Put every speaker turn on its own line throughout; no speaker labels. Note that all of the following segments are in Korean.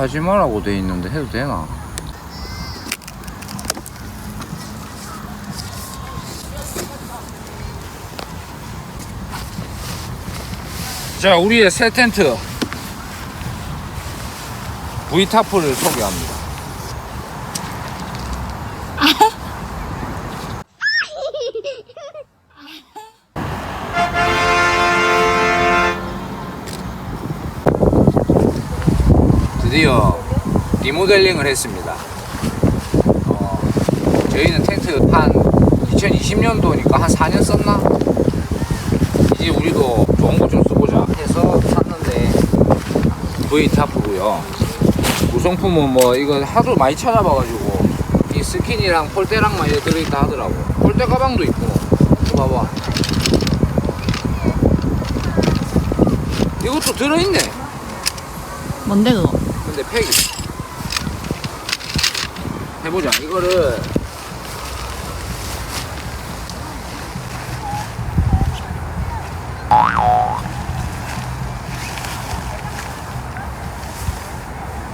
하지 말라고 돼 있는데 해도 되나? 자, 우리의 새 텐트 V타프를 소개합니다. 리모델링을 했습니다. 어, 저희는 텐트 한 2020년도니까 한 4년 썼나? 이제 우리도 좋은 거 좀 써보자 해서 샀는데 V타프고요. 구성품은 뭐 이거 하도 많이 찾아봐가지고 이 스킨이랑 폴대랑만 이렇게 들어있다 하더라고. 폴대 가방도 있고. 봐봐. 이것도 들어있네.
뭔데 그거?
근데 팩이 해보자. 이거를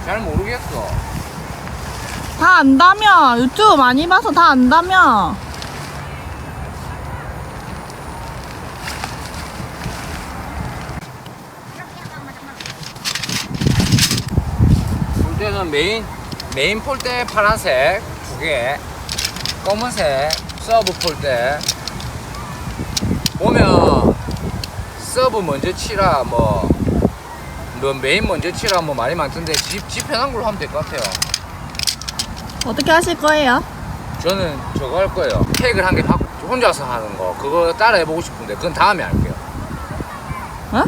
잘 모르겠어.
다 안다며. 유튜브 많이 봐서 다 안다며.
폴대는 메인 메인 폴대 파란색 두 개. 검은색 서브 폴대. 보면 서브 먼저 치라 뭐, 뭐 메인 먼저 치라 뭐 말이 많던데 집, 집 편한 걸로 하면 될 것 같아요.
어떻게 하실 거예요?
저는 저거 할 거예요. 팩을 한개 혼자서 하는 거. 그거 따라 해보고 싶은데 그건 다음에 할게요.
어?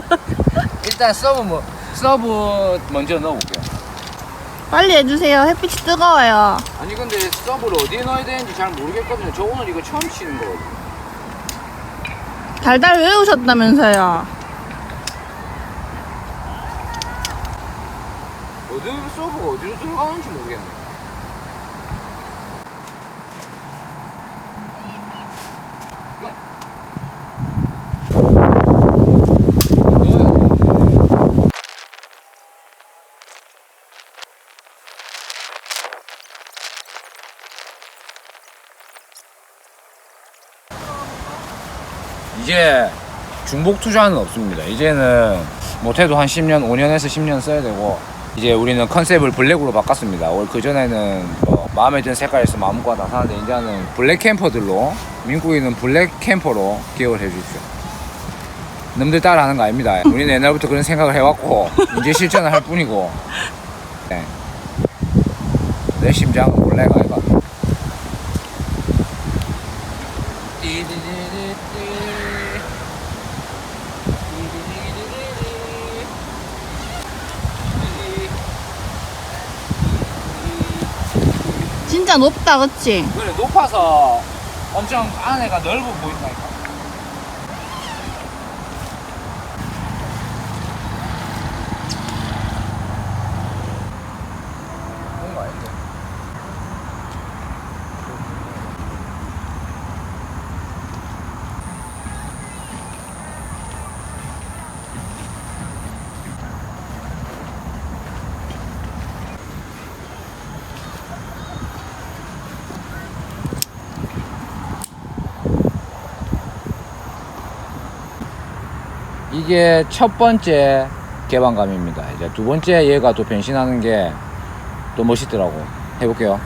일단 서브 뭐 서브 먼저 넣어볼게요
빨리 해주세요. 햇빛이 뜨거워요.
아니 근데 서브를 어디에 넣어야 되는지 잘 모르겠거든요. 저 오늘 이거 처음 치는 거거든요.
달달 외우셨다면서요?
어디 서브가 어디로 들어가는지 모르겠네. 이제 중복 투자는 없습니다. 이제는 못해도 한 10년, 5년에서 10년 써야 되고 이제 우리는 컨셉을 블랙으로 바꿨습니다. 월 그전에는 뭐 마음에 드는 색깔 있으면 아무거나 다 사는데 이제는 블랙 캠퍼들로 민국이는 블랙 캠퍼로 기억을 해주십시오. 남들 따라하는 거 아닙니다. 우리는 옛날부터 그런 생각을 해왔고 이제 실천을 할 뿐이고 네. 내 심장은 몰래가 아이가
진짜 높다 그치?
그래 높아서 엄청 안에가 넓어 보인다니까 이게 첫 번째 개방감입니다. 이제 두 번째 얘가 또 변신하는 게 또 멋있더라고. 해볼게요.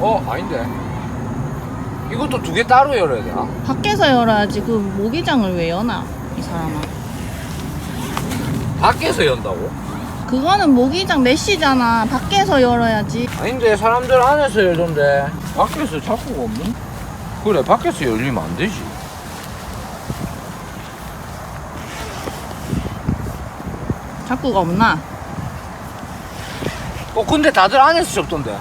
어, 아닌데. 이것도 두 개 따로 열어야 되나?
밖에서 열어야지 그 모기장을 왜 여나 이 사람아
밖에서 연다고?
그거는 모기장 메시잖아 밖에서 열어야지
아닌데, 사람들 안에서 열던데. 밖에서 자꾸가 없는? 그래, 밖에서 열리면 안 되지.
자꾸가 없나?
어 근데 다들 안에서 접던데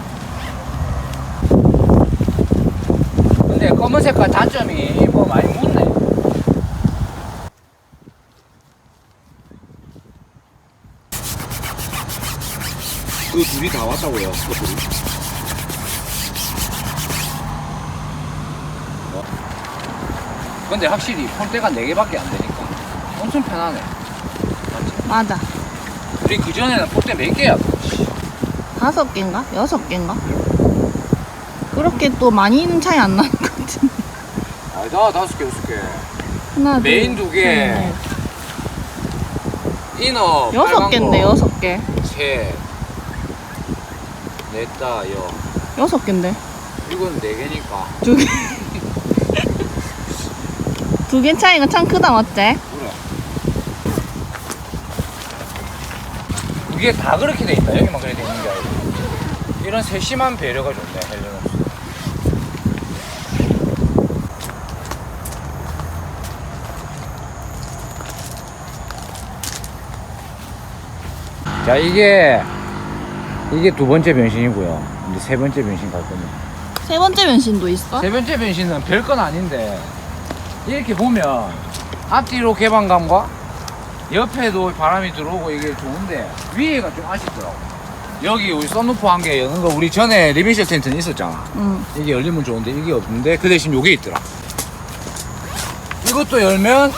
근데 검은 색깔 단점이 뭐 많이 묻네 그 둘이 다 왔다고요 커플이 근데 확실히 폴대가 4개밖에 안 되니까 엄청 편하네. 맞지?
맞아.
우리 그전에는 폴대 몇 개야?
다섯 개인가? 여섯 개인가? 그렇게 또 많이는 차이 안 나는 것 같은데.
아니다, 다섯 개, 여섯 개.
하나,
메인
둘,
두 개.
셋, 넷.
이너
여섯 개인데,
거.
여섯 개.
셋, 넷, 다, 여.
여섯 개인데.
이건 네 개니까.
두 개. 두 개 차이가 참 크다, 맞지?
그래. 이게 다 그렇게 돼 있다. 여기만 그렇게 돼 있는 게 아니고. 이런 세심한 배려가 좋네, 헬리노스. 자, 이게, 이게 두 번째 변신이고요. 이제 세 번째 변신 갈 겁니다.
세 번째 변신도 있어?
세 번째 변신은 별건 아닌데 이렇게 보면 앞뒤로 개방감과 옆에도 바람이 들어오고 이게 좋은데 위에가 좀 아쉽더라고 여기 우리 썬루프 한 개 여는 거 우리 전에 리빙실 텐트는 있었잖아
응.
이게 열리면 좋은데 이게 없는데 그 대신 요게 있더라 이것도 열면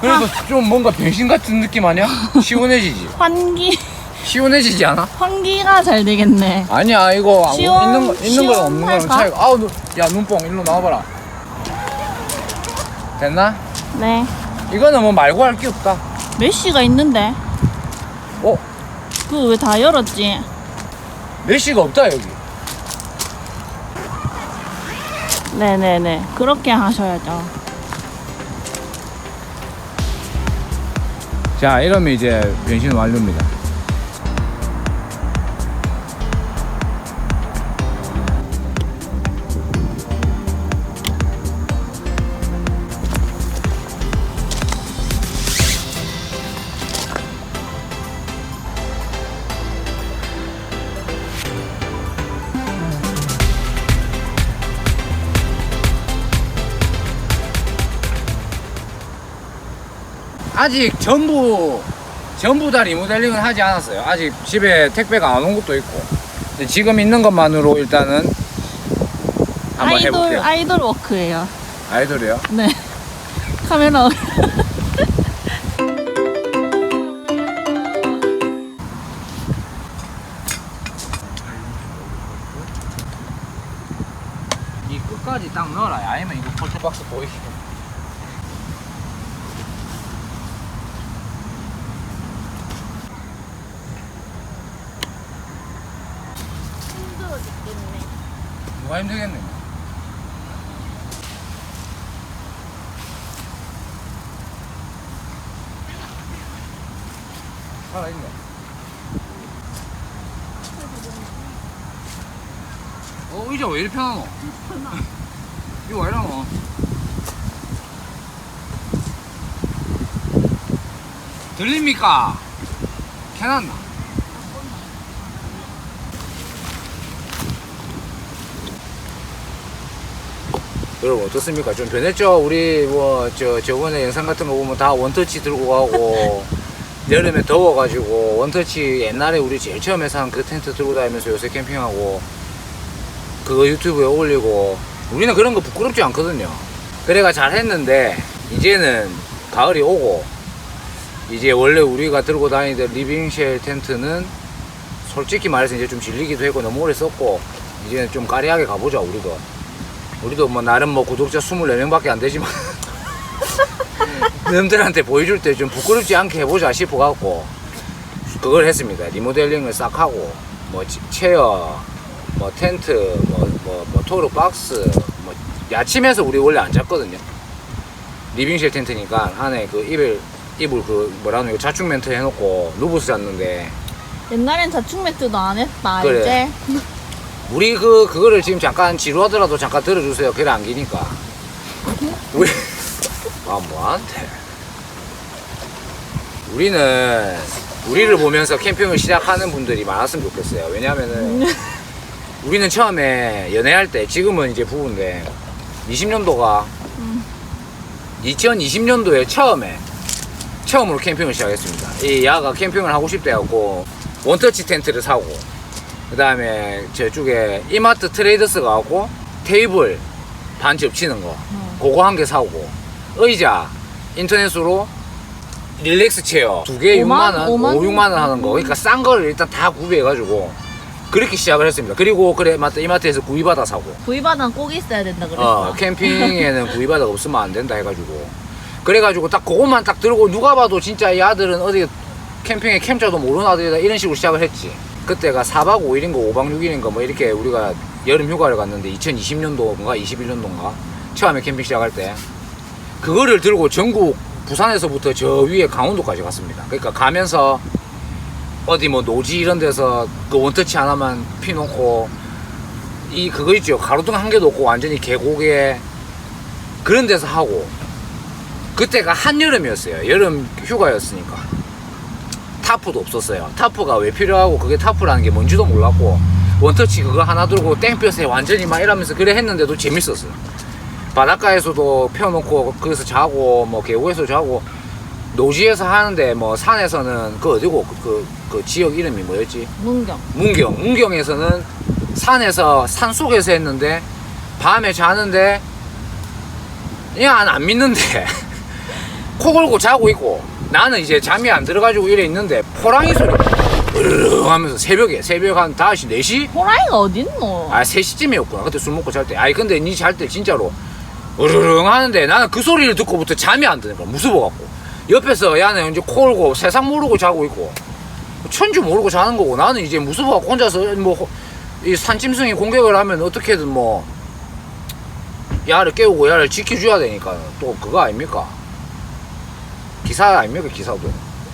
그래서 좀 뭔가 변신 같은 느낌 아니야? 시원해지지
환기,
시원해지지 않아?
환기가 잘 되겠네.
아니야 이거 아무-
시원-
있는 거 있는 거랑 없는 거랑
시원할까?
차이가 아우 눈- 야 눈뽕 일로 나와봐라 됐나?
네.
이거는 뭐 말고 할 게 없다
메쉬가 있는데.
어?
그거 왜 다 열었지?
메시가 없다 여기
네네네. 그렇게 하셔야죠.
자 이러면 이제 변신 완료입니다 아직 전부 전부 다 리모델링은 하지 않았어요. 아직 집에 택배가 안 온 것도 있고. 근데 지금 있는 것만으로 일단은 한번
아이돌,
해볼게요.
아이돌 워크예요.
아이돌이요?
네. 카메라.
이 끝까지 딱 넣어라. 아니면 이거 폴트박스 보이게.
힘들어 죽겠네.
누가 힘들겠네. 살아있네. 어, 의자 왜 이리 편하노? 이거 왜 이러노? 들립니까? 캐놨나? 여러분 어떻습니까? 좀 변했죠? 우리 뭐 저 저번에 영상 같은 거 보면 다 원터치 들고 가고 여름에 더워가지고 원터치 옛날에 우리 제일 처음에 산 그 텐트 들고 다니면서 요새 캠핑하고 그거 유튜브에 올리고 우리는 그런 거 부끄럽지 않거든요. 그래가 잘했는데 이제는 가을이 오고 이제 원래 우리가 들고 다니던 리빙쉘 텐트는 솔직히 말해서 이제 좀 질리기도 했고 너무 오래 썼고 이제는 좀 까리하게 가보자 우리도 우리도 뭐 나름 뭐 구독자 24명밖에 안 되지만 남들한테 보여줄 때 좀 부끄럽지 않게 해보자 싶어갖고 그걸 했습니다 리모델링을 싹 하고 뭐 지- 체어 뭐 텐트 뭐, 뭐, 뭐 토르 박스 뭐 야침에서 우리 원래 안 잤거든요 리빙실 텐트니까 안에 그 이불 이불 그 뭐라노 이거 자충 멘트 해놓고 누브스 잤는데
옛날엔 자충 매트도 안 했다,
그래.
이제.
우리 그 그거를 지금 잠깐 지루하더라도 잠깐 들어주세요. 그래 안기니까. 우리 아 뭐한테? 우리는 우리를 보면서 캠핑을 시작하는 분들이 많았으면 좋겠어요. 왜냐하면은 우리는 처음에 연애할 때 지금은 이제 부부인데 20년도가
음.
2020년도에 처음에 처음으로 캠핑을 시작했습니다. 이 야가 캠핑을 하고 싶대 갖고 원터치 텐트를 사고 그 다음에 저쪽에 이마트 트레이더스 가고 테이블 반 접치는 거
어.
그거 한 개 사고 의자 인터넷으로 릴렉스 체어 두 개에 6만
오만?
원,
오만?
5, 6만 원 하는 거. 그러니까 싼 거를 일단 다 구비해가지고 그렇게 시작을 했습니다. 그리고 그래 맞다 이마트에서 구이바다 사고.
구이바닥 꼭 있어야 된다 그랬어.
어, 캠핑에는 구이바다가 없으면 안 된다 해가지고 그래가지고 딱 그것만 딱 들고 누가 봐도 진짜 이 아들은 어디 캠핑에 캠자도 모르는 아들이다 이런 식으로 시작을 했지 그때가 4박 5일인가 5박 6일인가 뭐 이렇게 우리가 여름 휴가를 갔는데 2020년도인가 21년도인가 처음에 캠핑 시작할 때 그거를 들고 전국 부산에서부터 저 위에 강원도까지 갔습니다. 그러니까 가면서 어디 뭐 노지 이런 데서 그 원터치 하나만 피놓고 이 그거 있죠. 가로등 한 개도 없고 완전히 계곡에 그런 데서 하고 그때가 한여름이었어요. 여름 휴가였으니까 타프도 없었어요. 타프가 왜 필요하고 그게 타프라는 게 뭔지도 몰랐고 원터치 그거 하나 들고 땡볕에 완전히 막 이러면서 그래 했는데도 재밌었어요. 바닷가에서도 펴놓고 거기서 자고 뭐 계곡에서 자고 노지에서 하는데 뭐 산에서는 그 어디고 그, 그, 그 지역 이름이 뭐였지?
문경.
문경, 문경에서는 산에서 산 속에서 했는데 밤에 자는데 그냥 안 믿는데 코 골고 자고 있고 나는 이제 잠이 안 들어가지고 이래 있는데 포랑이 소리 으르르 하면서 새벽에 새벽 한 5시 4시?
호랑이가 어딨노?
아 3시쯤이었구나. 그때 술 먹고 잘 때. 아니 근데 니 잘 때 진짜로 으르릉 하는데 나는 그 소리를 듣고부터 잠이 안 드는 거야 무서워갖고. 옆에서 야는 이제 코 골고 세상 모르고 자고 있고 천주 모르고 자는 거고 나는 이제 무서워갖고 혼자서 뭐 이 산짐승이 공격을 하면 어떻게든 뭐 야를 깨우고 야를 지켜줘야 되니까 또 그거 아닙니까 기사 아닙니까 기사도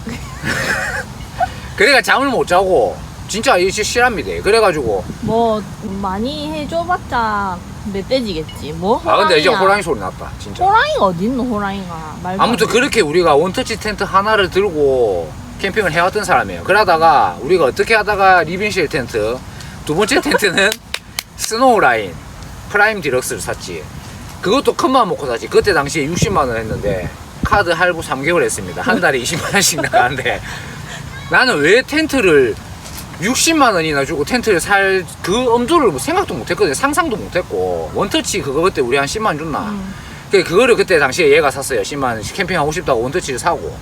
그래가 잠을 못 자고 진짜 이게 실합니다 그래가지고
뭐 많이 해줘봤자 멧돼지겠지.
뭐아 근데 이제
호랑이야.
호랑이 소리 났다 진짜
호랑이가 어딨노 호랑이가. 말도
아무튼
안 돼.
그렇게 우리가 원터치 텐트 하나를 들고 캠핑을 해왔던 사람이에요 그러다가 우리가 어떻게 하다가 리빙실 텐트 두 번째 텐트는 스노우 라인 프라임 디럭스를 샀지 그것도 큰 마음 먹고 샀지 그때 당시에 60만 원 했는데 카드 할부 3개월 했습니다. 한 달에 20만 원씩 나가는데 나는 왜 텐트를 60만 원이나 주고 텐트를 살 그 엄두를 뭐 생각도 못 했거든요. 상상도 못 했고. 원터치 그거 그때 우리 한 10만 원 줬나?
음.
그 그거를 그때 당시에 얘가 샀어요. 10만 원 캠핑하고 싶다고 원터치를 사고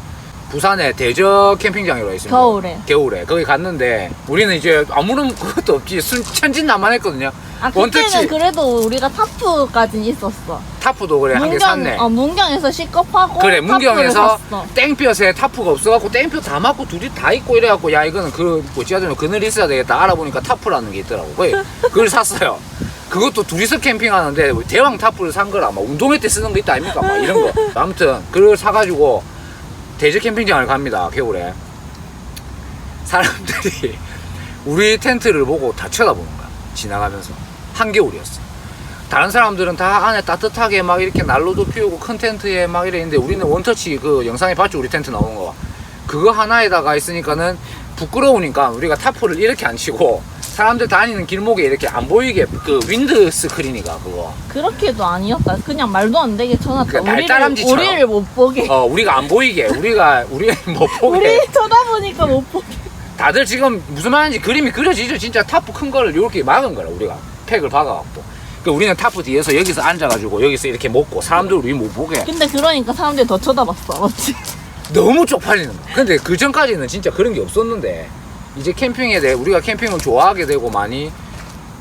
부산에 대저 캠핑장이라고 있습니다.
겨울에.
겨울에 거기 갔는데 우리는 이제 아무런 그것도 없지 순 천진난만했거든요.
아
원터치.
그때는 그래도 우리가 타프까진 있었어.
타프도 그래 한 개 샀네.
어 문경에서 시겁하고
그래 문경에서. 땡볕에 타프가 없어갖고 땡볕 다 맞고 둘이 다 있고 이래갖고 야 이거는 그 어찌하든 그늘 있어야 되겠다 알아보니까 타프라는 게 있더라고 거기 그걸 샀어요 그것도 둘이서 캠핑하는데 대왕 타프를 산 거라 막 운동회 때 쓰는 거 있다 아닙니까 막 이런 거 아무튼 그걸 사가지고 대저 캠핑장을 갑니다 겨울에. 사람들이 우리 텐트를 보고 다 쳐다보는 거야 지나가면서. 한겨울이었어. 다른 사람들은 다 안에 따뜻하게 막 이렇게 난로도 피우고 큰 텐트에 막 이래 있는데 우리는 원터치 그 영상에 봤죠 우리 텐트 나오는 거. 그거 하나에다가 있으니까는 부끄러우니까 우리가 타프를 이렇게 안 치고 사람들 다니는 길목에 이렇게 안 보이게 그 윈드 스크린이가 그거
그렇게도 아니었다. 그냥 말도 안 되게 쳐놨다.
그
우리를
날다람쥐처럼.
우리를 못 보게.
어 우리가 안 보이게 우리가 우리 못 보게
우리 쳐다보니까 못 보게.
다들 지금 무슨 말인지 그림이 그려지죠 진짜 타프 큰 거를 이렇게 막은 거라 우리가 팩을 박아갖고 그 우리는 타프 뒤에서 여기서 앉아가지고 여기서 이렇게 먹고 사람들 우리 못 보게
근데 그러니까 사람들이 더 쳐다봤어. 맞지?
너무 쪽팔리는 거야. 근데 그 전까지는 진짜 그런 게 없었는데 이제 캠핑에 대해 우리가 캠핑을 좋아하게 되고 많이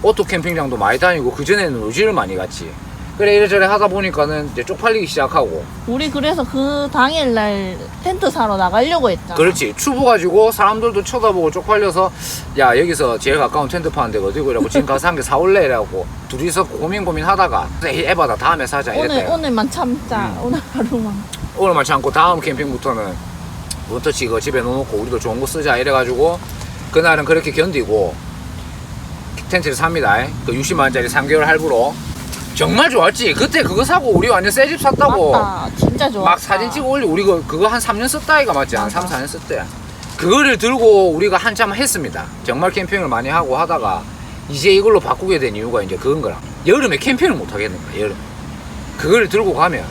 오토 캠핑장도 많이 다니고 그 전에는 노지를 많이 갔지. 그래 이래저래 하다 보니까는 이제 쪽팔리기 시작하고
우리 그래서 그 당일날 텐트 사러 나가려고 했잖아.
그렇지 추부 가지고 사람들도 쳐다보고 쪽팔려서 야 여기서 제일 가까운 텐트 파는 데가 어디고 이라고 지금 가서 한 개 사올래 이라고 둘이서 고민 고민 하다가 에바다 다음에 사자
오늘
이랬다
오늘만 참자.
음.
오늘 하루만.
오늘만 참고 다음 캠핑부터는 원터치 이거 집에 넣어놓고 우리도 좋은 거 쓰자 이래가지고 그날은 그렇게 견디고 텐트를 삽니다 그 60만 원짜리 3개월 할부로 정말 좋았지 그때 그거 사고 우리 완전 새 집 샀다고
맞다. 진짜 좋아.
막 사진 찍어 올리고 우리 그거, 그거 한 3년 썼다 이가 맞지? 한
맞아.
3, 4년 썼대 그거를 들고 우리가 한참 했습니다 정말 캠핑을 많이 하고 하다가 이제 이걸로 바꾸게 된 이유가 이제 그건 거라 여름에 캠핑을 못 하겠는 거야 여름 그걸 들고 가면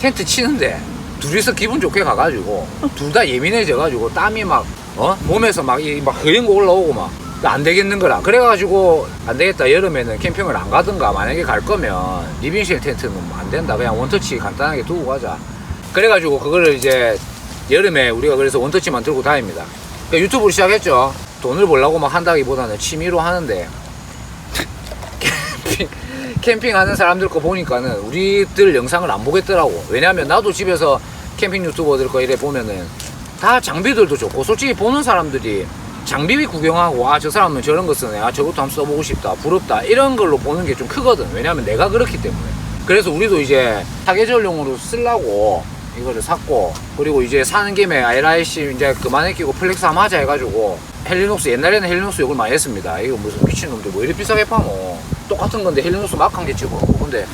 텐트 치는데 둘이서 기분 좋게 가가지고 둘 다 예민해져가지고 땀이 막 어? 몸에서 막, 이, 막 허연 거 올라오고 막 안 되겠는 거라. 그래가지고 안 되겠다. 여름에는 캠핑을 안 가든가 만약에 갈 거면 리빙실 텐트는 안 된다. 그냥 원터치 간단하게 두고 가자. 그래가지고 그거를 이제 여름에 우리가 그래서 원터치만 들고 다닙니다. 그러니까 유튜브를 시작했죠. 돈을 벌려고 막 한다기보다는 취미로 하는데 캠핑하는 사람들 거 보니까는 우리들 영상을 안 보겠더라고. 왜냐면 나도 집에서 캠핑 유튜버들 거 이래 보면은 다 장비들도 좋고 솔직히 보는 사람들이 장비 구경하고 아 저 사람은 저런 거 쓰네. 아 저것도 한번 써보고 싶다 부럽다 이런 걸로 보는 게 좀 크거든. 왜냐면 내가 그렇기 때문에. 그래서 우리도 이제 사계절용으로 쓰려고 이거를 샀고 그리고 이제 사는 김에 IRIC 이제 그만해 끼고 플렉스 한번 하자 해가지고 헬리녹스 옛날에는 헬리녹스 욕을 많이 했습니다. 이거 무슨 미친놈들 뭐 이리 비싸게 파노 똑같은 건데 헬리녹스 막한개 치고 근데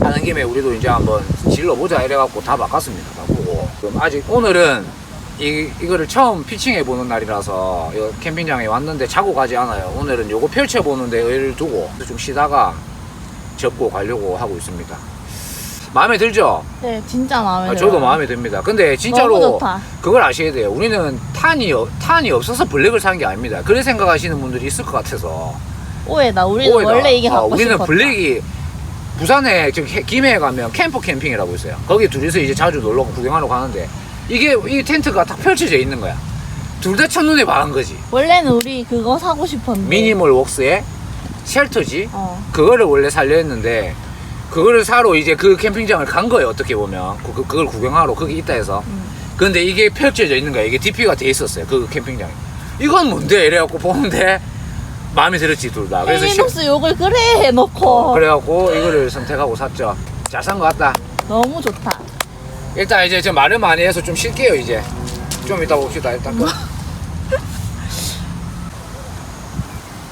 하는 김에 우리도 이제 한번 질러보자 이래갖고 다 바꿨습니다 바꾸고 그럼 아직 오늘은 이, 이거를 처음 피칭해 보는 날이라서 이 캠핑장에 왔는데 자고 가지 않아요. 오늘은 요거 펼쳐 보는데 의를 두고 좀 쉬다가 접고 가려고 하고 있습니다. 마음에 들죠?
네, 진짜 마음에
아,
들어요.
저도 마음에 듭니다. 근데 진짜로. 그걸 아셔야 돼요. 우리는 탄이 없- 탄이 없어서 블랙을 산게 아닙니다. 그래 생각하시는 분들이 있을 것 같아서
오해다. 우리는
오해다.
원래 이게
아,
갖고
우리는
싶었다.
블랙이 부산에 지금 해- 김해에 가면 캠퍼 캠핑이라고 있어요. 거기 둘이서 이제 자주 놀러 구경하러 가는데 이게 이 텐트가 딱 펼쳐져 있는 거야. 둘 다 첫눈에 반한 거지.
원래는 우리 그거 사고 싶었는데.
미니멀 웍스에 쉘터지.
어.
그거를 원래 살려 했는데 그거를 사러 이제 그 캠핑장을 간 거예요. 어떻게 보면 그, 그- 그걸 구경하러 거기 있다 해서.
음.
근데 이게 펼쳐져 있는 거야. 이게 DP가 돼 있었어요. 그 캠핑장에. 이건 뭔데? 이래갖고 보는데 마음에 들었지 둘 다. 그래서 시-
헬리녹스 욕을 그래 해놓고
어, 그래갖고 이거를 선택하고 샀죠. 잘 산 것 같다.
너무 좋다.
일단 이제 저 말을 많이 해서 좀 쉴게요 이제. 좀 이따 봅시다 일단.
뭐?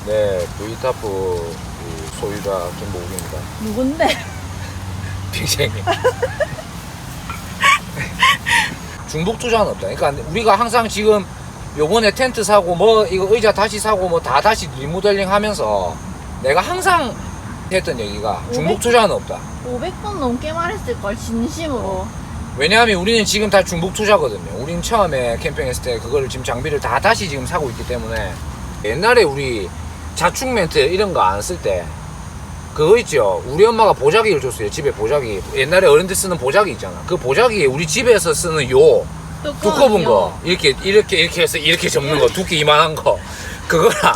네, V타프 소유자 김보욱입니다.
누군데?
빅생님. 중복 투자는 없다. 그러니까 우리가 항상 지금 요번에 텐트 사고 뭐 이거 의자 다시 사고 뭐 다 다시 리모델링 하면서 내가 항상 했던 얘기가 중복 투자는 없다.
500번 넘게 말했을걸 진심으로.
왜냐하면 우리는 지금 다 중복 투자거든요. 우린 처음에 캠핑했을 때 그거를 지금 장비를 다 다시 지금 사고 있기 때문에 옛날에 우리 자축 멘트 이런 거 안 쓸 때 그거 있죠. 우리 엄마가 보자기를 줬어요. 집에 보자기. 옛날에 어른들 쓰는 보자기 있잖아. 그 보자기 우리 집에서 쓰는 요 두꺼운 거. 이렇게 이렇게 이렇게 해서 이렇게 접는 거. 두께 이만한 거. 그거랑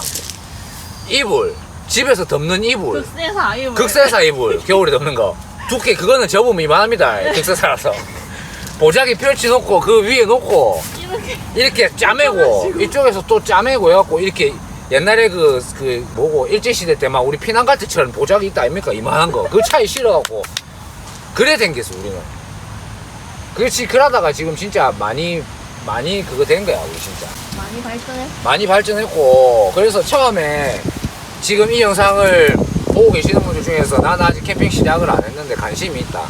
이불. 집에서 덮는 이불.
극세사 이거.
극세사 이불. 겨울에 덮는 거. 두께 그거는 접으면 이만합니다. 극세사라서. 보자기 펼쳐놓고 그 위에 놓고
이렇게.
이렇게 짜매고 이쪽에서 또 짜매고 해갖고 이렇게 옛날에 그, 그 뭐고 일제시대 때 막 우리 피난 갈 때처럼 보자기 있다 아닙니까? 이만한 거. 그 차에 실어갖고. 그래 댕겼어 우리는 그렇지 그러다가 지금 진짜 많이 많이 그거 된 거야 우리 진짜.
많이 발전했어.
많이 발전했고 그래서 처음에 지금 이 영상을 보고 계시는 분들 중에서 나는 아직 캠핑 시작을 안 했는데 관심이 있다.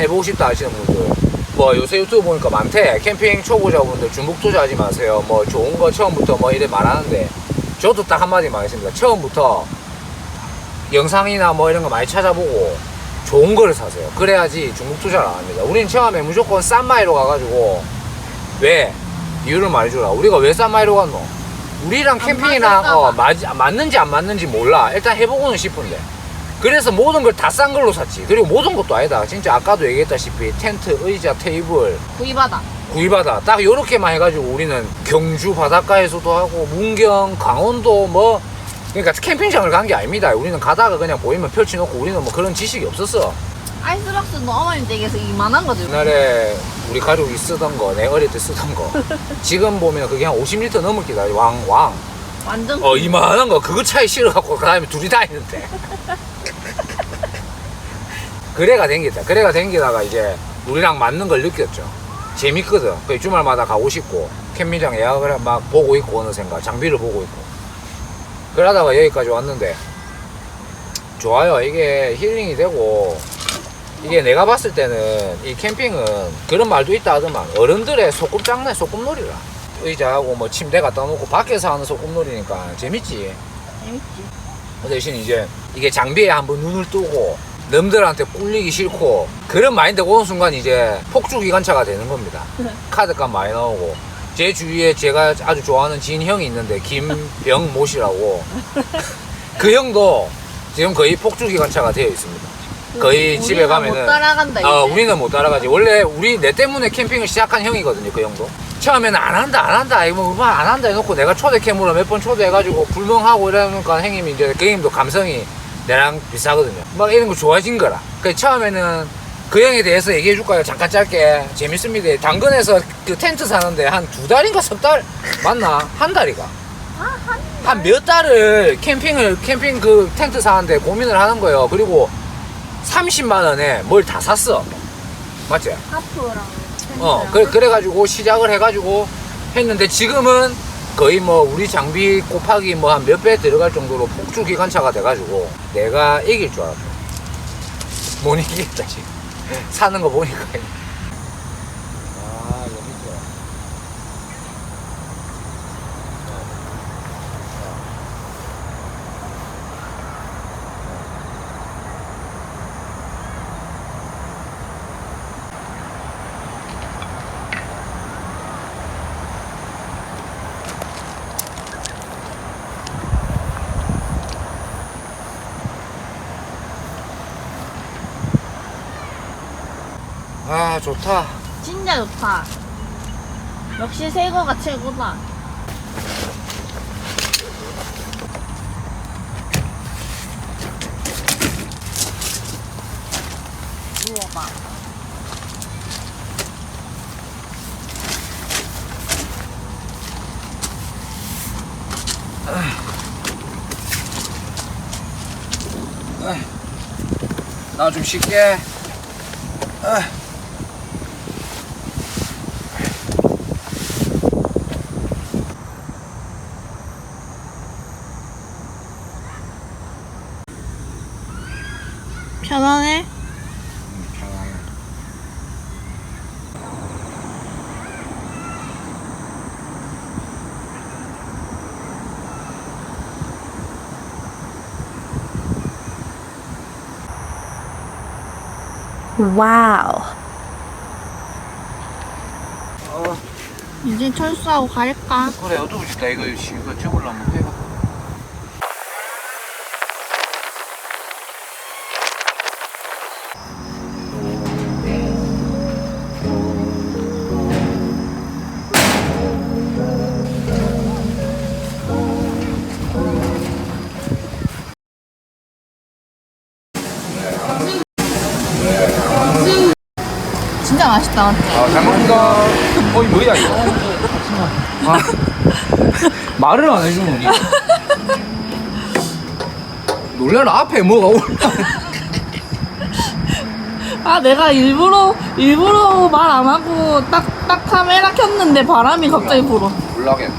해보고 싶다 하시는 분들. 뭐 요새 유튜브 보니까 많대. 캠핑 초보자분들 중복 투자하지 마세요. 뭐 좋은 거 처음부터 뭐 이래 말하는데 저도 딱 한마디만 하겠습니다. 처음부터 영상이나 뭐 이런 거 많이 찾아보고 좋은 거를 사세요. 그래야지 중복 투자를 안 합니다. 우리는 처음에 무조건 싼 마이로 가가지고 왜? 이유를 말해주라. 우리가 왜 싼 마이로 갔노? 우리랑
맞을까
어,
봐.
맞, 맞는지 안 맞는지 몰라. 일단 해보고는 싶은데. 그래서 모든 걸 다 싼 걸로 샀지. 그리고 모든 것도 아니다. 진짜 아까도 얘기했다시피 텐트 의자 테이블.
구이바다.
구이바다. 딱 요렇게만 해가지고 우리는 경주 바닷가에서도 하고 문경 강원도 뭐 그러니까 캠핑장을 간 게 아닙니다 우리는 가다가 그냥 보이면 펼쳐놓고 우리는 뭐 그런 지식이 없었어
아이스박스도 어머님 댁에서 이만한 거죠.
옛날에 우리 가족이 쓰던 거, 내 어릴 때 쓰던 거. 지금 보면 그게 한 50리터 넘을 기다. 왕, 왕.
완전.
어, 이만한 거, 그거 차에 실어갖고, 그 다음에 둘이 다니는데. 그래가 댕기다. 그래가 댕기다가 이제 우리랑 맞는 걸 느꼈죠. 재밌거든. 그 주말마다 가고 싶고, 캠핑장 예약을 막 보고 있고, 어느샌가. 장비를 보고 있고. 그러다가 여기까지 왔는데, 좋아요. 이게 힐링이 되고, 이게 내가 봤을 때는 이 캠핑은 그런 말도 있다 하더만. 어른들의 소꿉장난 소꿉놀이라. 의자하고 뭐 침대 갖다 놓고 밖에서 하는 소꿉놀이니까 재밌지.
재밌지.
그 대신 이제 이게 장비에 한번 눈을 뜨고 남들한테 꿀리기 싫고 그런 마인드가 오는 순간 이제 폭주 기관차가 되는 겁니다. 카드값 많이 나오고 제 주위에 제가 아주 좋아하는 지인 형이 있는데 김병모 씨라고 그 형도 지금 거의 폭주 기관차가 되어 있습니다. 거의 집에 가면은
못 따라간다 이제.
어, 우리는 못 따라가지. 원래 우리 내 때문에 캠핑을 시작한 형이거든요, 그 형도. 처음에는 안 한다, 안 한다, 이거 뭐 음악 안 한다 해놓고 내가 초대 캠으로 몇 번 초대해가지고 불멍하고 이러니까 형님이 이제 그 형님도 감성이 내랑 비슷하거든요. 막 이런 거 좋아진 거라. 그 처음에는 그 형에 대해서 얘기해 줄까요? 잠깐 짧게. 재밌습니다. 당근에서 그 텐트 사는데 한 두 달인가 석 달? 맞나? 한 달이가. 한 몇 달을 캠핑을, 캠핑 그 텐트 사는데 고민을 하는 거예요. 그리고 30만 원에 뭘 다 샀어. 맞지?
하프랑
어, 그래, 그래가지고 시작을 해가지고 했는데 지금은 거의 뭐 우리 장비 곱하기 뭐 한 몇 배 들어갈 정도로 폭주 기관차가 돼가지고 내가 이길 줄 알았어. 못 이기겠다, 지금. 사는 거 보니까. 아, 여기 있어. 아, 좋다.
진짜 좋다. 역시 새거가 최고다. 누워봐.
나 좀 쉴게.
편안해? 와우.
어,
이제 철수하고 갈까?
그래, 어두워 싶다. 이거, 이거 찍으려면 해
진짜 맛있다?
아, 잘 먹는다. 어이, 뭐야, 이거. 아, 말을 안 해주노니. 놀래라, 앞에 뭐가 올라.
아, 내가 일부러, 일부러 말 안 하고 딱, 딱 카메라 켰는데 바람이 갑자기 불어.
올라겠네.